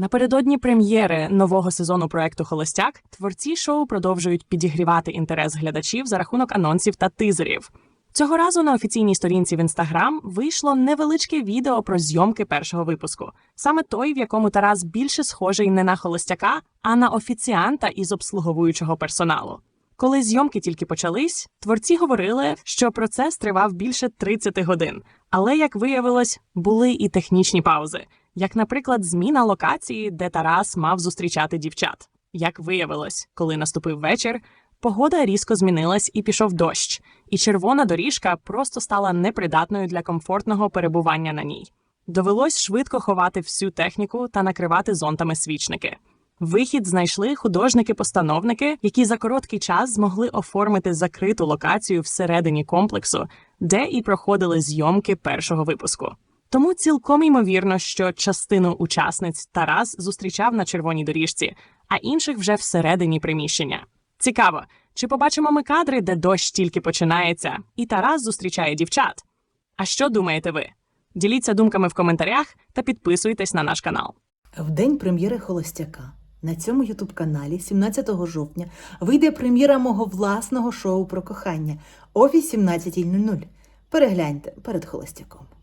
Напередодні прем'єри нового сезону проекту Холостяк творці шоу продовжують підігрівати інтерес глядачів за рахунок анонсів та тизерів. Цього разу на офіційній сторінці в інстаграм вийшло невеличке відео про зйомки першого випуску, саме той, в якому Тарас більше схожий не на холостяка, а на офіціанта із обслуговуючого персоналу. Коли зйомки тільки почались, творці говорили, що процес тривав більше 30 годин. Але, як виявилось, були і технічні паузи, як, наприклад, зміна локації, де Тарас мав зустрічати дівчат. Як виявилось, коли наступив вечір, погода різко змінилась і пішов дощ, і червона доріжка просто стала непридатною для комфортного перебування на ній. Довелось швидко ховати всю техніку та накривати зонтами свічники. Вихід знайшли художники-постановники, які за короткий час змогли оформити закриту локацію всередині комплексу, де і проходили зйомки першого випуску. Тому цілком ймовірно, що частину учасниць Тарас зустрічав на червоній доріжці, а інших вже всередині приміщення. Цікаво, чи побачимо ми кадри, де дощ тільки починається, і Тарас зустрічає дівчат? А що думаєте ви? Діліться думками в коментарях та підписуйтесь на наш канал. В день прем'єри Холостяка на цьому ютуб каналі 17 жовтня вийде прем'єра мого власного шоу про кохання о 18.00. Перегляньте перед холостяком.